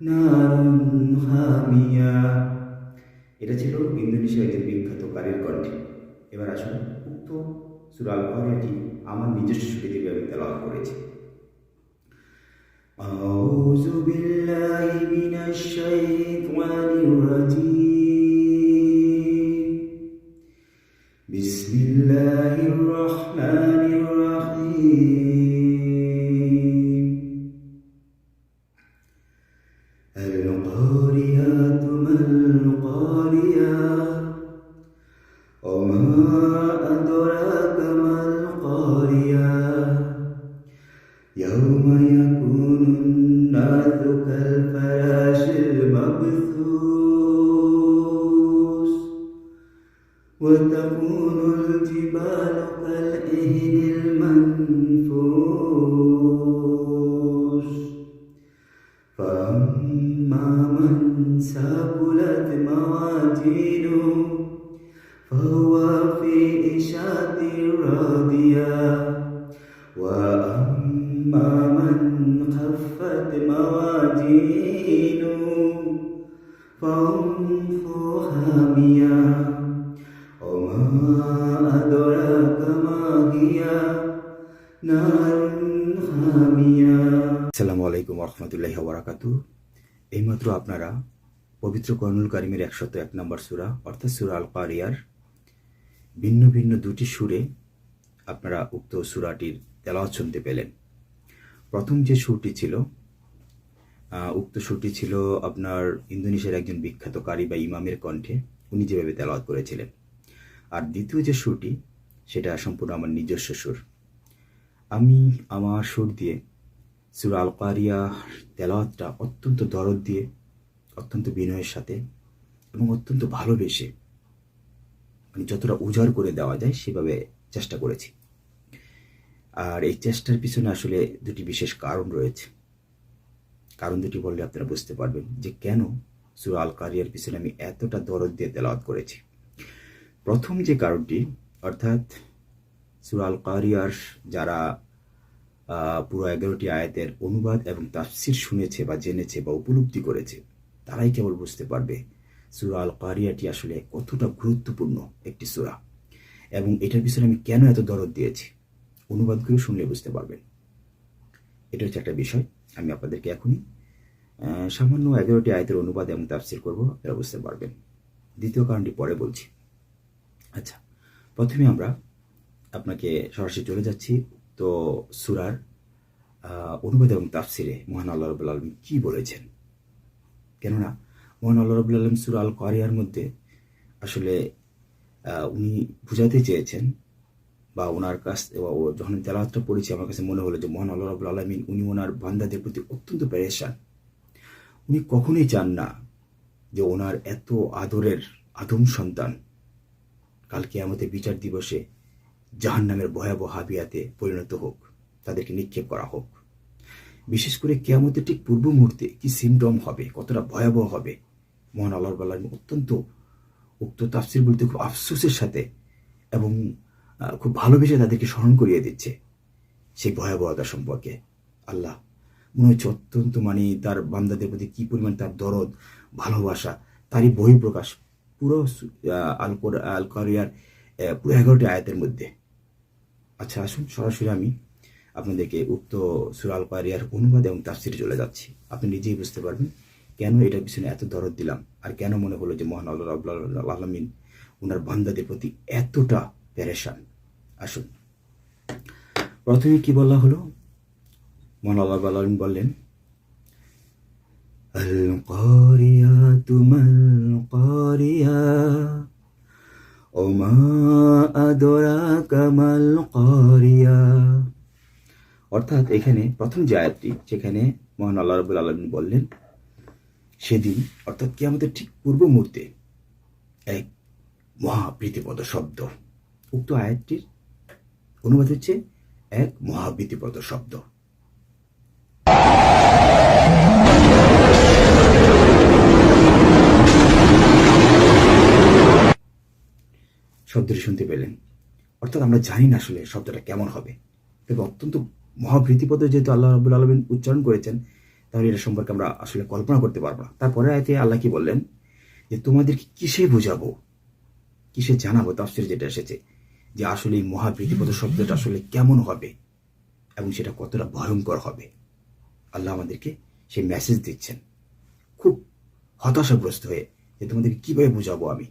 نار حامية এটা ছিল ইন্দোনেশিয়ার একজন বিখ্যাত কারির কণ্ঠে এবার আসুন উক্ত সুরাল করিয়াটি আমার নিজস্ব সুরে দিয়ে আমি তেলাওয়াত করেছি أعوذ بالله من الشيطان الرجيم وما أدراك ما القارية يوم يكون الناس كالفراش المبثوث وتكون الجبال كالإهن وأما من خفت موازينه فأمه حامية وما أدراك ما هي نار حامية আসসালামু আলাইকুম রহমতুল্লাহ বারাকাতু এইমাত্র আপনারা পবিত্র কর্নুল কারিমের একশত এক নম্বর সুরা অর্থাৎ সুরা আল কারিয়ার ভিন্ন ভিন্ন দুটি সুরে আপনারা উক্ত সুরাটির তেলাওয়াত শুনতে পেলেন প্রথম যে সুরটি ছিল উক্ত সুরটি ছিল আপনার ইন্দোনেশিয়ার একজন বিখ্যাত কারি বা ইমামের কণ্ঠে। উনি যেভাবে তেলাওয়াত করেছিলেন। আর দ্বিতীয় যে সুরটি সেটা সম্পূর্ণ আমার নিজস্ব সুর। আমি আমার সুর দিয়ে সুরা আল কারিয়া তেলাওয়াতটা অত্যন্ত দরদ দিয়ে, অত্যন্ত বিনয়ের সাথে এবং অত্যন্ত ভালোবেসে মানে যতটা উজাড় করে দেওয়া যায়, সেভাবে চেষ্টা করেছি। আর এই চেষ্টার পিছনে আসলে দুটি বিশেষ কারণ রয়েছে। কারণ দুটি বললে আপনারা বুঝতে পারবেন যে কেন সুরা আল কারিয়ার পিছনে আমি এতটা দরদ দিয়ে তেলাওয়াত করেছি। প্রথম যে কারণটি, অর্থাৎ সুরা আল কারিয়ার যারা পুরো এগারোটি আয়াতের অনুবাদ এবং তাফসির শুনেছে বা জেনেছে বা উপলব্ধি করেছে, তারাই কেবল বুঝতে পারবে সুরা আল কারিয়াটি আসলে কতটা গুরুত্বপূর্ণ একটি সুরা। এবং এটার পিছনে আমি কেন এত দরদ দিয়েছি? অনুবাদ করে শুনলে বুঝতে পারবেন। এটা হচ্ছে একটা বিষয়, আমি আপনাদেরকে এখনই সামান্য এগারোটি আয়াতের অনুবাদ এবং তাফসির করব, আপনারা বুঝতে পারবেন। দ্বিতীয় কারণটি পরে বলছি। আচ্ছা প্রথমে আমরা আপনাকে সরাসরি চলে যাচ্ছি, তো সুরার অনুবাদ এবং তাফসিরে মহান আল্লাহ রবুল আলম কি বলেছেন? কেননা, মহান আল্লাহ রবুল আলম সুরা আল কারিয়ার মধ্যে আসলে উনি বুঝাতে চেয়েছেন বা ওনার কাছ যখন আমি পড়েছি, আমার কাছে মনে হলো যে মহান আল্লাহ রবুল আলমিন উনি ওনার বান্দাদের প্রতি অত্যন্ত পেরেশান। উনি কখনোই চান না যে ওনার এত আদরের আদম সন্তান কালকে আমাদের বিচার দিবসে জাহান নামের ভয়াবহ হাবিয়াতে পরিণত হোক, তাদেরকে নিক্ষেপ করা হোক। বিশেষ করে কেয়ামতের ঠিক পূর্ব মুহূর্তে কি সিমটম হবে, কতটা ভয়াবহ হবে, মহান আল্লাহ আল্লাহ অত্যন্ত উক্ত তাফসির বলতে খুব আফসোসের সাথে এবং খুব ভালোবেসে তাদেরকে স্মরণ করিয়ে দিচ্ছে সেই ভয়াবহতা সম্পর্কে। আল্লাহ, মনে হচ্ছে অত্যন্ত মানে তার বান্দাদের প্রতি কি পরিমাণ তার দরদ, ভালোবাসা, তারই বহিঃপ্রকাশ পুরো আল আল কারিয়ার পুরো এগারোটি আয়াতের মধ্যে। আচ্ছা আসুন সরাসরি আমি আপনাদেরকে উক্ত সুরাল কারিয়ার অনুবাদ এবং তাফসিরে চলে যাচ্ছি। আপনি নিজেই বুঝতে পারবেন কেন এটার পিছনে এত দরদ দিলাম আর কেন মনে হলো যে মহান আল্লাহ রাব্বুল আলমিন ওনার বান্দাদের প্রতি এতটা প্যারেশান আসুন প্রথমে কি বলা হলো মহান আল্লাহ রাব্বুল আলমিন বললেন القاريات ما القارية وما أدراك ما القارية অর্থাৎ এখানে প্রথম যে আয়াতটি যেখানে মহান আল্লাহ রাবুল আলমিন বললেন সেদিন অর্থাৎ কি আমাদের ঠিক পূর্ব মুহূর্তে এক মহাপ্রীতিপদ শব্দ উক্ত আয়াতটির অনুবাদ হচ্ছে এক মহাপ্রীতিপদ শব্দ। শব্দটি শুনতে পেলেন। অর্থাৎ আমরা জানি না আসলে শব্দটা কেমন হবে। তবে অত্যন্ত মহাভৃতিপদ যেহেতু আল্লাহ রাবুল আলমিন উচ্চারণ করেছেন, তাহলে এটা সম্পর্কে আমরা আসলে কল্পনা করতে পারব না। তারপরে আয়তে আল্লাহ কি বললেন? যে তোমাদেরকে কিসে বোঝাবো? কিসে জানাব? তাফসির যেটা এসেছে। যে আসলে এই মহাভৃতিপদ শব্দটা আসলে কেমন হবে এবং সেটা কতটা ভয়ঙ্কর হবে আল্লাহ আমাদেরকে সেই মেসেজ দিচ্ছেন খুব হতাশাগ্রস্ত হয়ে যে তোমাদেরকে কিভাবে বোঝাবো আমি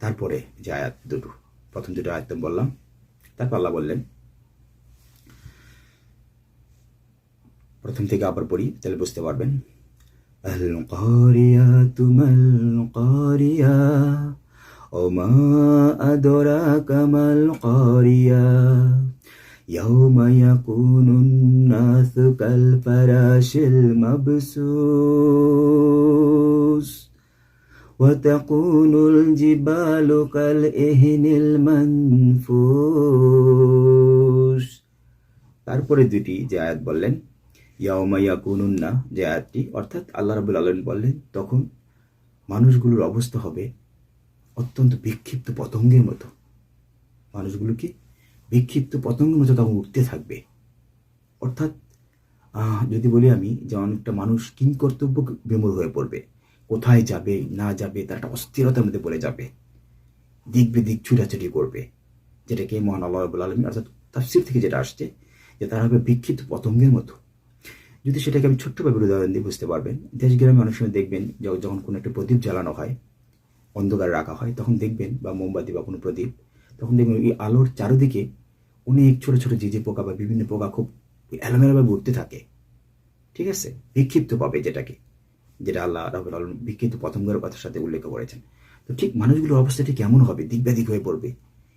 তারপরে যে আয়াত দুটো প্রথম দুটো আয়াত তো বললাম তারপর আল্লাহ বললেন প্রথম থেকে আবার পড়ি তাহলে বুঝতে পারবেন القاريات ما القارية وما أدراك ما القارية يوم يكون الناس كالفراش المبثوث وتكون الجبال كالإهن المنفوش তারপরে দুটি যে আয়াত বললেন ইয়াউমাইয়া কুনুন্না যে আয়াতটি অর্থাৎ আল্লাহ রাবুল আলম বললেন তখন মানুষগুলোর অবস্থা হবে অত্যন্ত বিক্ষিপ্ত পতঙ্গের মতো। মানুষগুলো কি বিক্ষিপ্ত পতঙ্গের মতো তখন উঠতে থাকবে? অর্থাৎ যদি বলি আমি যে অনেকটা মানুষ কিং কর্তব্য বিমূর হয়ে পড়বে। কোথায় যাবে, না যাবে, তার একটা অস্থিরতার মধ্যে পড়ে যাবে। দিক ছুটাছুটি করবে। যেটাকে মহান আল্লাহ আলমী অর্থাৎ তাফসির থেকে যেটা আসছে, যে তারা হবে বিক্ষিপ্ত পতঙ্গের মতো। যদি সেটাকে আমি ছোট্টভাবে উদাহরণ দিয়ে বুঝতে পারবেন, দেশ গ্রামে অনেক সময় দেখবেন যখন কোনো একটা প্রদীপ জ্বালানো হয় অন্ধকার রাখা হয়, তখন দেখবেন, বা মোমবাতি বা কোনো প্রদীপ, তখন দেখবেন এই আলোর চারিদিকে অনেক ছোট ছোট যে পোকা বা বিভিন্ন পোকা খুব এলোমেলোভাবে উঠতে থাকে। ঠিক আছে? বিক্ষিপ্ত পাবে যেটাকে, যেটা আল্লাহ রাবুল আলম বিক্ষিপ্ত পতঙ্গের কথার সাথে উল্লেখ করেছেন। তো ঠিক মানুষগুলোর অবস্থাটি কেমন হবে দিকব্যাদিক হয়ে পড়বে।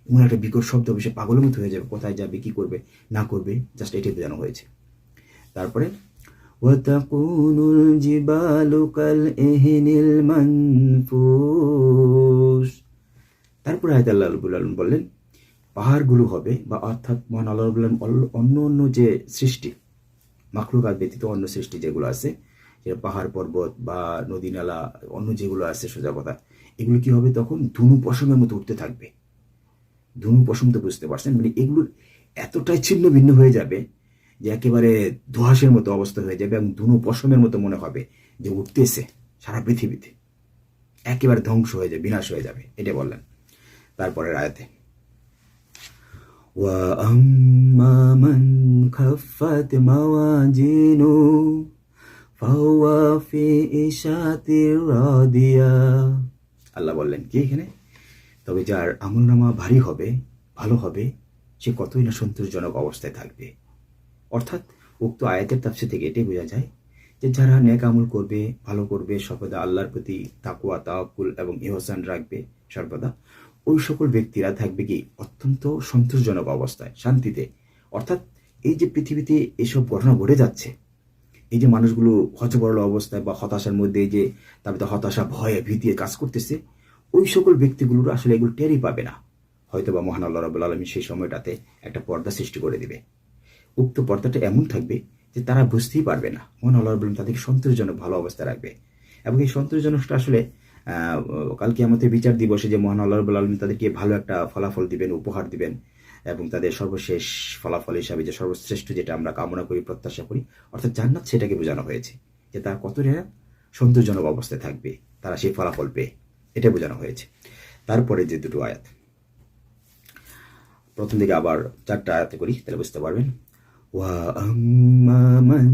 এমন একটা বিকট শব্দ হবে সে পাগলের হয়ে যাবে, কোথায় যাবে, কি করবে, না করবে জাস্ট এটাই বোঝানো হয়েছে। তারপরে وتكون الجبال كالإهن المنفوش তারপরে আয়ত আল্লাহ রবুল আলম বললেন পাহাড়গুলো হবে বা অর্থাৎ মহান আল্লাহ রবুল আলম অন্য অন্য যে সৃষ্টি মাখলুকাত ব্যতীত অন্য সৃষ্টি যেগুলো আছে যেটা পাহাড় পর্বত বা নদী নালা অন্য যেগুলো আছে সোজা কথা এগুলো কি হবে তখন ধুনু পশমের মতো উঠতে থাকবে ধুনু পশম তো বুঝতে পারছেন মানে এগুলোর এতটাই ছিন্ন ভিন্ন হয়ে যাবে যে একেবারে ধোঁয়াশের মতো অবস্থা হয়ে যাবে এবং ধুনু পশমের মতো মনে হবে যে উঠতেছে সারা পৃথিবীতে একেবারে ধ্বংস হয়ে যাবে বিনাশ হয়ে যাবে এটা বললেন তারপরের আয়াতে وأما من خفت موازينه فهو في عيشة راضية আল্লাহ বললেন কি এখানে তবে যার আমলনামা ভারী হবে ভালো হবে সে কতই না সন্তোষজনক অবস্থায় থাকবে অর্থাৎ উক্ত আয়াতের তাফসির থেকে এটাই বোঝা যায় যে যারা নেক আমল করবে, ভালো করবে, সর্বদা আল্লাহর প্রতি তাকুয়া তাওয়াক্কুল এবং ইহসান রাখবে সর্বদা, ওই সকল ব্যক্তিরা থাকবে কি অত্যন্ত সন্তোষজনক অবস্থায়, শান্তিতে। অর্থাৎ এই যে পৃথিবীতে এসব ঘটনা ঘটে যাচ্ছে, এই যে মানুষগুলো হচবরল অবস্থায় বা হতাশার মধ্যে যে তারপরে হতাশা, ভয়ে ভীতিয়ে কাজ করতেছে, ওই সকল ব্যক্তিগুলোর আসলে এগুলো টেরই পাবে না। হয়তো বা মহান আল্লাহ রবুল আলমী সেই সময়টাতে একটা পর্দা সৃষ্টি করে দিবে। উক্ত পর্দাটা এমন থাকবে যে তারা বুঝতেই পারবে না। মহান আল্লাহ রবুল তাদেরকে সন্তোষজনক ভালো অবস্থায় রাখবে। এবং এই সন্তোষজনকটা আসলে কালকে আমাদের বিচার দিবসে যে মহান আল্লাহ রবুল আলম তাদেরকে ভালো একটা ফলাফল দিবেন, উপহার দিবেন, এবং তাদের সর্বশেষ ফলাফল হিসাবে যে সর্বশ্রেষ্ঠ যেটা আমরা কামনা করি, প্রত্যাশা করি, অর্থাৎ জান্নাত সেটাকে বোঝানো হয়েছে যে তার কতটা সন্তোষজনক অবস্থায় থাকবে, তারা সেই ফলাফল পেয়ে, এটা বোঝানো হয়েছে। তারপরে যে দুটো আয়াত, প্রথম দিকে আবার চারটা আয়াতে করি, তাহলে বুঝতে পারবেন। আম্মা মান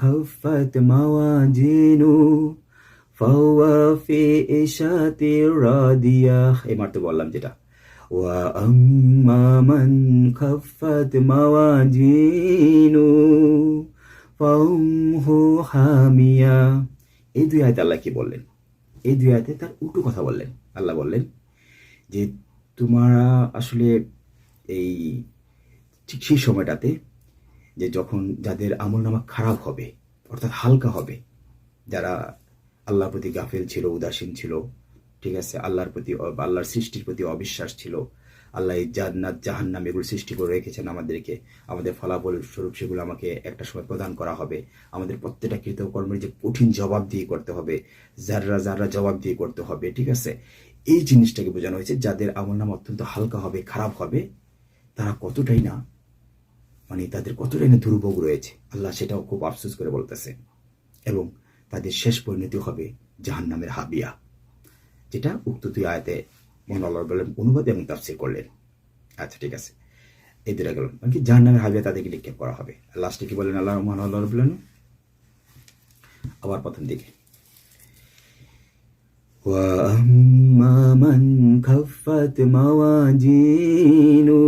খাফাত মাওয়াজিনু ফাওয়া ফি ইশাতি রাদিয়াহ এই মাত্র বললাম যেটা। আম্মা মান খাফাত মাওয়াজিনু ফাউমহু হামিয়া এই দুই আয়াতে আল্লাহ কি বললেন? এই দুই আয়াতে তার উল্টো কথা বললেন। আল্লাহ বললেন যে, তোমরা আসলে এই ঠিক সেই সময়টাতে যে যখন যাদের আমল নামা খারাপ হবে, অর্থাৎ হালকা হবে, যারা আল্লাহর প্রতি গাফেল ছিল, উদাসীন ছিল, ঠিক আছে, আল্লাহর প্রতি, আল্লাহর সৃষ্টির প্রতি অবিশ্বাস ছিল, আল্লাহ জান্নাত, জাহান্নাম এগুলো সৃষ্টি করে রেখেছেন আমাদেরকে, আমাদের ফলাফল স্বরূপ সেগুলো আমাকে একটা সময় প্রদান করা হবে, আমাদের প্রত্যেকটা কৃতকর্মের যে কঠিন জবাব দিয়ে করতে হবে, যাররা যাররা জবাব দিয়ে করতে হবে, ঠিক আছে, এই জিনিসটাকে বোঝানো হয়েছে, যাদের আমল নাম অত্যন্ত হালকা হবে, খারাপ হবে, তারা কতটাই না মানে তাদের কতটাই না দুর্ভোগ রয়েছে আল্লাহ সেটাও খুব আফসোস করে বলতেছে এবং তাদের শেষ পরিণতি হবে জাহান্নামের হাবিয়া যেটা উক্ত দুই আয়াতে মহান আল্লাহ বললেন অনুবাদ এবং তাফসির করলেন আচ্ছা ঠিক আছে এই দুটা গেল মানে কি জাহান্নামের হাবিয়া তাদেরকে নিক্ষেপ করা হবে লাস্টে কি বললেন আল্লাহ মহান আল্লাহ বললেন আবার প্রথম দিকে وأما من خفت موازينه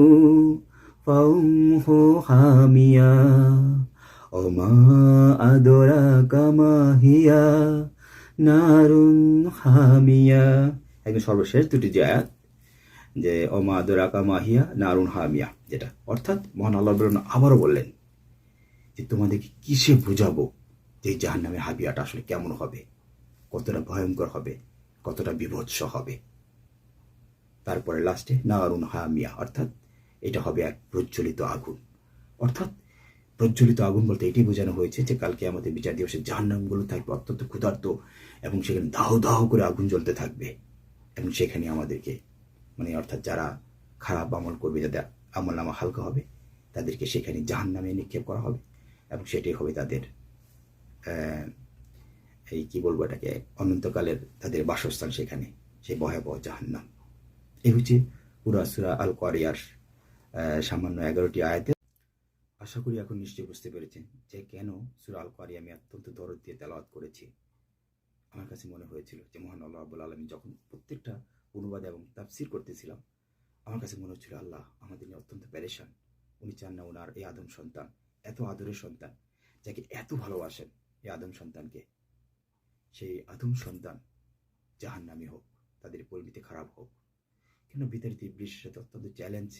فأمه হো হামিয়া অমা আদরা কামাহিয়া নারুন হামিয়া একদম সর্বশেষ দুটি যে আয়াত, যে অমা আদরা কামাহিয়া নারুন হামিয়া, যেটা অর্থাৎ মহান আল্লাহ আবারও বললেন যে তোমাদেরকে কিসে বোঝাবো যে জাহান নামে হাবিয়াটা আসলে কেমন হবে, কতটা ভয়ঙ্কর হবে, কতটা বিভৎস হবে। তারপরে লাস্টে নারুন হামিয়া, অর্থাৎ এটা হবে এক প্রজ্বলিত আগুন। অর্থাৎ প্রজ্বলিত আগুন বলতে এটাই বোঝানো হয়েছে যে কালকে আমাদের বিচার দিবসে জাহান্নামগুলো থাকবে অত্যন্ত ক্ষুধার্ত এবং সেখানে দাহ দাহ করে আগুন জ্বলতে থাকবে। এবং সেখানে আমাদেরকে মানে অর্থাৎ যারা খারাপ আমল করবে, যাদের আমল নামা হালকা হবে, তাদেরকে সেখানে জাহান নামে নিক্ষেপ করা হবে এবং সেটি হবে তাদের এই কি বলব এটাকে, অনন্তকালের তাদের বাসস্থান সেখানে, সেই ভয়াবহ জাহান্নাম। এই হচ্ছে পুরা সুরা আল করিয়ার সামান্য এগারোটি আয়াতে। আশা করি এখন নিশ্চয়ই বুঝতে পেরেছেন যে কেন সুরা আল কারি আমি অত্যন্ত দরদ দিয়ে তেলাওয়াত করেছি। আমার কাছে মনে হয়েছিল যে মহান আল্লাহ আব্বুল আলমী যখন প্রত্যেকটা অনুবাদ এবং তাফসির করতেছিলাম, আমার কাছে মনে হচ্ছিল, আল্লাহ আমাদের নিয়ে অত্যন্ত প্যারেশান উনি চান না ওনার এই আদম সন্তান, এত আদরের সন্তান, যাকে এত ভালোবাসেন এই আদম সন্তানকে। সেই আদম সন্তান জাহান নামে হোক, তাদের পরিণতি খারাপ হোক, কেন বিতাড়িত ইবলিশের সাথে অত্যন্ত চ্যালেঞ্জ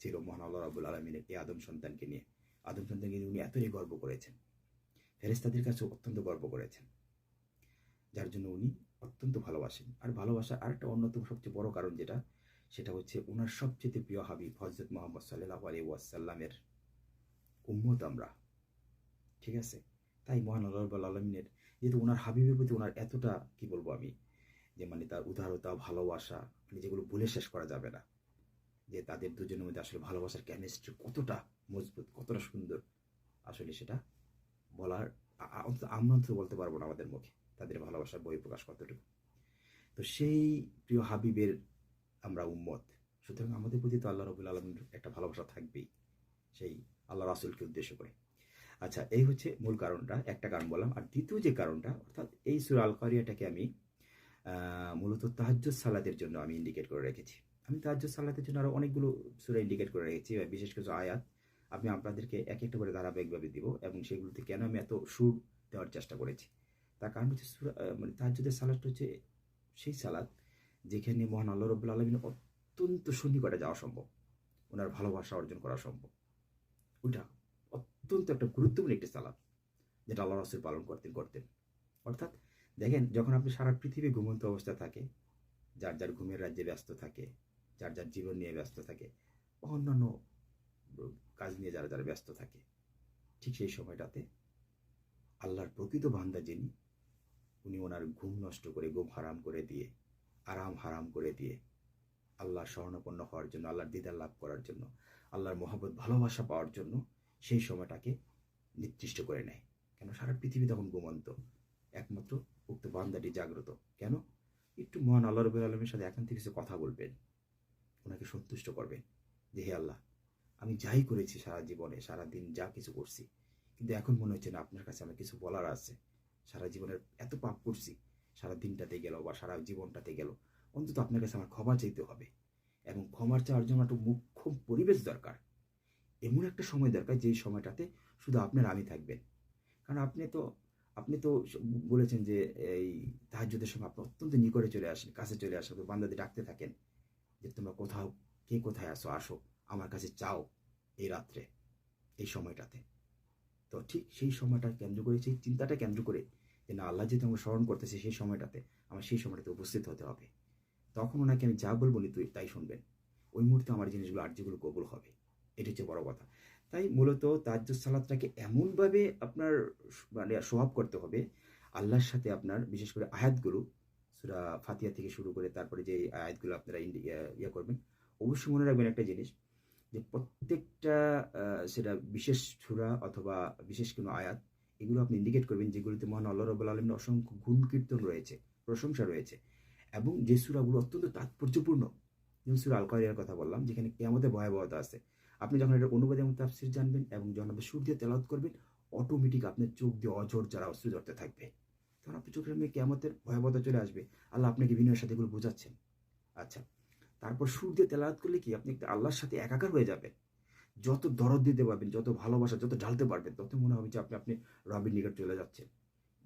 ছিল মহান আল্লাহ রাবুল আলমিনের এই আদম সন্তানকে নিয়ে। আদম সন্তানকে নিয়ে উনি এতই গর্ব করেছেন। ফেরেস্তাদের কাছেও অত্যন্ত গর্ব করেছেন। যার জন্য উনি অত্যন্ত ভালোবাসেন। আর ভালোবাসার আরেকটা অন্যতম সবচেয়ে বড় কারণ যেটা, সেটা হচ্ছে ওনার সবচেয়ে প্রিয় হাবিব হজরত মোহাম্মদ সাল্লাহ আলী ওয়াসাল্লামের উম্মত আমরা। ঠিক আছে? তাই মহান আল্লাহ আলমিনের যেহেতু ওনার হাবিবের প্রতি ওনার এতটা, কি বলব আমি, যে মানে তার উদারতা, ভালোবাসা মানে যেগুলো বলে শেষ করা যাবে না। যে তাদের দুজনের মধ্যে আসলে ভালোবাসার কেমিস্ট্রি কতটা মজবুত, কতটা সুন্দর আসলে সেটা বলার অন্তত আমরা অন্তত বলতে পারব না আমাদের মুখে, তাদের ভালোবাসার বই প্রকাশ কতটুকু। তো সেই প্রিয় হাবিবের আমরা উম্মত। সুতরাং আমাদের প্রতি তো আল্লাহ রবুল আলমের একটা ভালোবাসা থাকবেই, সেই আল্লাহ রাসুলকে উদ্দেশ্য করে। আচ্ছা এই হচ্ছে মূল কারণটা, একটা কারণ বললাম। আর দ্বিতীয় যে কারণটা, অর্থাৎ এই সুর আল কারিয়াটাকে আমি মূলত তাহাজ্জুদ সালাদের জন্য আমি ইন্ডিকেট করে রেখেছি। আমি তাহাজ্জুদ সালাতের জন্য আরও অনেকগুলো সুরা ইন্ডিকেট করে রেখেছি বিশেষ কিছু আয়াত। আমি আপনাদেরকে এক একটা করে ধারাবাহিকভাবে দিব এবং সেগুলোতে কেন আমি এত সুর দেওয়ার চেষ্টা করেছি? তার কারণ হচ্ছে সুরা মানে তাহাজ্জুদের সালাদটা হচ্ছে সেই সালাদ যেখানে মহান আল্লাহ রবুল্লা আলমিনের অত্যন্ত সন্নিকটে যাওয়া সম্ভব। ওনার ভালোবাসা অর্জন করা সম্ভব। ওইটা অত্যন্ত একটা গুরুত্বপূর্ণ একটি সালাদ যেটা আল্লাহ রসুল পালন করতেন করতেন। অর্থাৎ দেখেন, যখন আপনি সারা পৃথিবী ঘুমন্ত অবস্থা থাকে, যার যার ঘুমের রাজ্যে ব্যস্ত থাকে যার যার জীবন নিয়ে ব্যস্ত থাকে বা অন্যান্য কাজ নিয়ে যারা যারা ব্যস্ত থাকে, ঠিক সেই সময়টাতে আল্লাহর প্রকৃত বান্দা যিনি, উনি ওনার ঘুম নষ্ট করে, ঘুম হারাম করে দিয়ে, আরাম হারাম করে দিয়ে আল্লাহর স্বর্ণপন্ন হওয়ার জন্য, আল্লাহর দিদার লাভ করার জন্য, আল্লাহর মহাব্বত, ভালোবাসা পাওয়ার জন্য সেই সময়টাকে নির্দিষ্ট করে নেয়। কেন? সারা পৃথিবী তখন ঘুমন্ত। একমাত্র উক্ত বান্দাটি জাগ্রত। কেন? একটু মহান আল্লাহ রবুল আলমের সাথে একান্তে কিছু কথা বলবেন। ওনাকে সন্তুষ্ট করবেন যে হে আল্লাহ, আমি যাই করেছি সারা জীবনে, সারা দিন যা কিছু করছি। কিন্তু এখন মনে হচ্ছে না, আপনার কাছে আমার কিছু বলার আছে। সারা জীবনের এত পাপ করছি, সারা দিনটাতে গেল বা সারা জীবনটাতে গেল, অন্তত আপনার কাছে আমার ক্ষমা চাইতে হবে। এবং ক্ষমার চাওয়ার জন্য একটা মুখ্য পরিবেশ দরকার। এমন একটা সময় দরকার যেই সময়টাতে শুধু আপনার আমি থাকবেন। কারণ আপনি তো আপনি তো বলেছেন যে এই তাহাজ্যদের সময় আপনি অত্যন্ত নিকটে চলে আসেন, কাছে চলে আসেন বান্দাদের ডাকতে থাকেন। যে তোমরা কোথাও, কে কোথায় আসো আসো, আমার কাছে চাও এই রাত্রে, এই সময়টাতে। তো ঠিক সেই সময়টা কেন্দ্র করে, সেই চিন্তাটা কেন্দ্র করে যে না, আল্লাহ যেহেতু আমাকে স্মরণ করতেছে সেই সময়টাতে আমার সেই সময়টাতে উপস্থিত হতে হবে। তখন ওনাকে আমি যা বলব তুই তাই শুনবেন। ওই মুহূর্তে আমার জিনিসগুলো আর আর্যগুলো কবুল হবে। এটা হচ্ছে বড় কথা। তাই মূলত তাজ্জুদ সালাদটাকে এমনভাবে আপনার মানে স্বভাব করতে হবে, আল্লাহর সাথে আপনার বিশেষ করে আয়াতগুলো সুরা ফাতিয়া থেকে শুরু করে তারপরে যে আয়াতগুলো আপনারা ইয়া- করবেন, অবশ্যই মনে রাখবেন একটা জিনিস যে প্রত্যেকটা সেটা বিশেষ সুরা অথবা বিশেষ কোনো আয়াত, এগুলো আপনি ইন্ডিকেট করবেন যেগুলোতে মহান আল্লাহ রবুল আলমের অসংখ্য গুণ কীর্তন রয়েছে, প্রশংসা রয়েছে এবং যে সুরাগুলো অত্যন্ত তাৎপর্যপূর্ণ, যেমন সুরা আল কারিয়ার কথা বললাম, যেখানে কেয়ামতের ভয়াবহতা আছে। আপনি যখন এটা অনুবাদ এবং তাফসির জানবেন এবং যখন আপনি সুর দিয়ে তেলাওয়াত করবেন অটোমেটিক আপনার চোখ দিয়ে অঝর যারা অস্ত্র ধরতে থাকবে। তখন আপনার চোখের ভয়াবহতা চলে আসবে। আল্লাহ আপনাকে বিনয়ের সাথে এগুলো বোঝাচ্ছেন। আচ্ছা তারপর সুর দিয়ে তেলাওয়াত করলে কি? আপনি আল্লাহর সাথে একাকার হয়ে যাবেন। যত দরদ দিতে পারবেন, যত ভালোবাসা, যত ঢালতে পারবেন, তত মনে হবে যে আপনি আপনি রবির নিকট চলে যাচ্ছেন।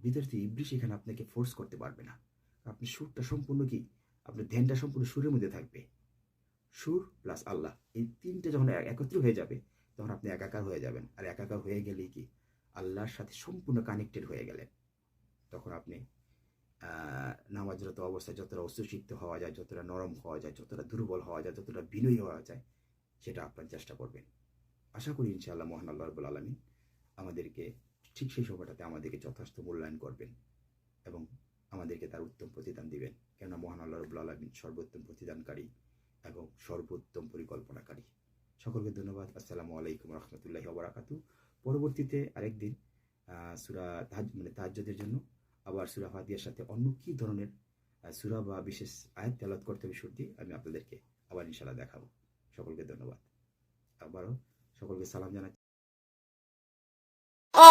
ভিতর থেকে এখানে আপনাকে ফোর্স করতে পারবে না। আপনি সুরটা সম্পূর্ণ কি? আপনার ধ্যানটা সম্পূর্ণ সুরের মধ্যে থাকবে। সুর প্লাস আল্লাহ, এই তিনটে যখন এক- একত্র হয়ে যাবে, তখন আপনি একাকার হয়ে যাবেন। আর একাকার হয়ে গেলেই কি? আল্লাহর সাথে সম্পূর্ণ কানেক্টেড হয়ে গেলেন। তখন আপনি। নামাজরত অবস্থায় যতটা অস্ত্রসিক্ত হওয়া যায়, যতটা নরম হওয়া যায়, যতটা দুর্বল হওয়া যায়, যতটা বিনয়ী হওয়া যায়, সেটা আপনার চেষ্টা করবেন। আশা করি ইনশাআল্লাহ মহান আল্লাহ রবুল আলমী আমাদেরকে ঠিক সেই সময়টাতে আমাদেরকে যথেষ্ট মূল্যায়ন করবেন এবং আমাদেরকে তার উত্তম প্রতিদান দিবেন। কেননা মহান আল্লাহ রবুল আলমিন সর্বোত্তম প্রতিদানকারী এবং সর্বোত্তম পরিকল্পনাকারী। সকলকে ধন্যবাদ। আসসালামু আলাইকুম রহমতুল্লাহি ওবরাকাতু পরবর্তীতে আরেকদিন সুরা তাহাজ মানে তাহাজ্জুদের জন্য আবার সুরা ফাতিহার সাথে অন্য কী ধরনের আহ, সুরা বা বিশেষ আয়াত তেলাওয়াত করতে হবে সুর দিয়ে আমি আপনাদেরকে আবার ইনশাল্লাহ দেখাবো সকলকে ধন্যবাদ আবারও সকলকে সালাম জানাচ্ছি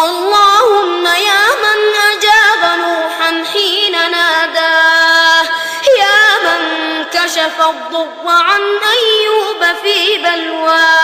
اللهم يا من أجاب نوحا حين ناداه يا من كشف الضر عن أيوب في بلواه يا من